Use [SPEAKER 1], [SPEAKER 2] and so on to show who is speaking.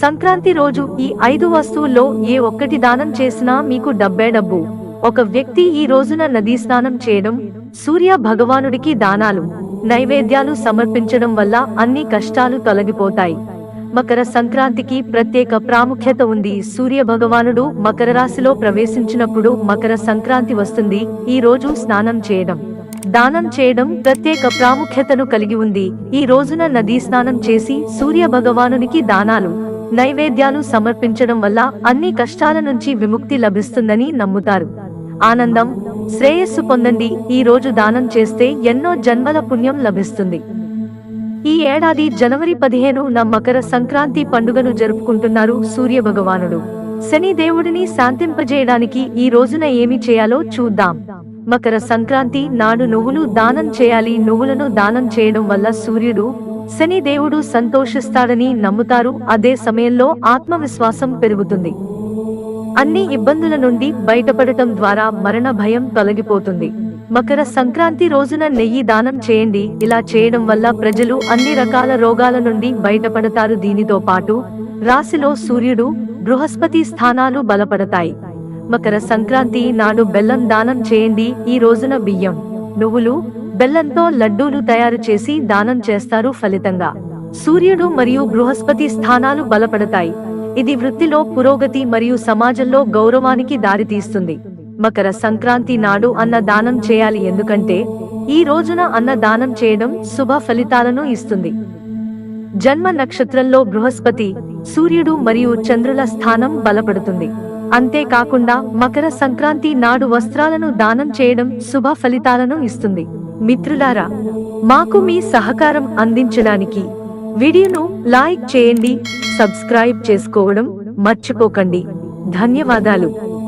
[SPEAKER 1] సంక్రాంతి రోజు ఈ ఐదు వస్తువుల్లో ఏ ఒక్కటి దానం చేసినా మీకు డబ్బే డబ్బు. ఒక వ్యక్తి ఈ రోజున నదీ స్నానం చేయడం సూర్య భగవానుడికి దానాలు నైవేద్యాలు సమర్పించడం వల్ల అన్ని కష్టాలు తొలగిపోతాయి. మకర సంక్రాంతికి ప్రత్యేక ప్రాముఖ్యత ఉంది. సూర్య భగవానుడు మకర రాశిలో ప్రవేశించినప్పుడు మకర సంక్రాంతి వస్తుంది. ఈ రోజు స్నానం చేయడం దానం చేయడం ప్రత్యేక ప్రాముఖ్యతను కలిగి ఉంది. ఈ రోజున నదీ స్నానం చేసి సూర్య భగవానునికి దానాలు నైవేద్యాలు సమర్పించడం వల్ల అన్ని కష్టాల నుంచి విముక్తి లభిస్తుందని నమ్ముతారు. ఆనందం శ్రేయస్సు పొందండి. ఈ రోజు దానం చేస్తే ఎన్నో జన్మల పుణ్యం లభిస్తుంది. ఈ ఏడాది జనవరి పదిహేను న మకర సంక్రాంతి పండుగను జరుపుకుంటున్నారు సూర్య భగవానుడు శని దేవుడిని శాంతింపజేయడానికి ఈ రోజున ఏమి చేయాలో చూద్దాం. మకర సంక్రాంతి నాడు నువ్వులు దానం చేయాలి. నువ్వులను దానం చేయడం వల్ల సూర్యుడు శని దేవుడు సంతోషిస్తాడని నమ్ముతారు. అదే సమయంలో ఆత్మవిశ్వాసం పెరుగుతుంది. అన్ని ఇబ్బందుల నుండి బయటపడటం ద్వారా మరణ భయం తొలగిపోతుంది. మకర సంక్రాంతి రోజున నెయ్యి దానం చేయండి. ఇలా చేయడం వల్ల ప్రజలు అన్ని రకాల రోగాల నుండి బయటపడతారు. దీనితో పాటు రాశిలో సూర్యుడు బృహస్పతి స్థానాలు బలపడతాయి. మకర సంక్రాంతి నాడు బెల్లం దానం చేయండి. ఈ రోజున బియ్యం నువ్వులు బెల్లంతో లడ్డూలు తయారు చేసి దానం చేస్తారు ఫలితంగా. సూర్యుడు మరియు బృహస్పతి స్థానాలు బలపడతాయి. ఇది వృత్తిలో పురోగతి మరియు సమాజంలో గౌరవానికి దారితీస్తుంది. మకర సంక్రాంతి నాడు అన్న దానం చేయాలి ఎందుకంటే ఈ రోజున అన్న దానం చేయడం శుభ ఫలితాలను ఇస్తుంది. జన్మ నక్షత్రంలో బృహస్పతి సూర్యుడు మరియు చంద్రుల స్థానం బలపడుతుంది. అంతేకాకుండా మకర సంక్రాంతి నాడు వస్త్రాలను దానం చేయడం శుభ ఫలితాలను ఇస్తుంది. మిత్రులారా మాకు మీ సహకారం అందించడానికి వీడియోను లైక్ చేయండి సబ్స్క్రైబ్ చేసుకోవడం మర్చిపోకండి. ధన్యవాదాలు.